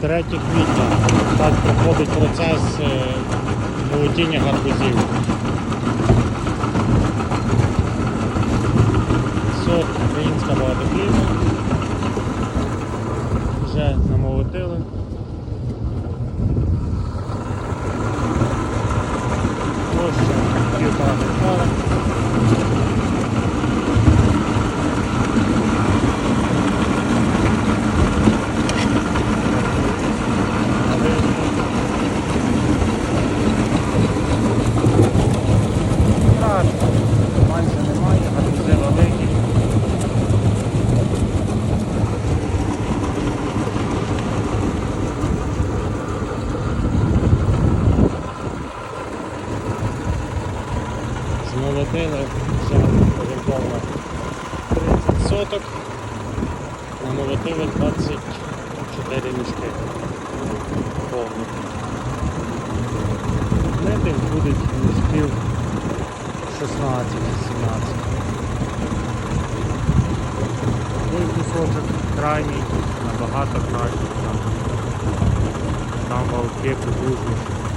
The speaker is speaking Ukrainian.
3 квітня. Так проходить процес е, молотіння гарбузів. Сорт українська багатоплівна. Вже намолотили. Площа півтора гектара. Змолотили вже орієнтовно 30 соток, намолотили 24 мішки повних. Митих будуть мішків 16-17. Той кусочок крайній, набагато. Там, там валки потужніші.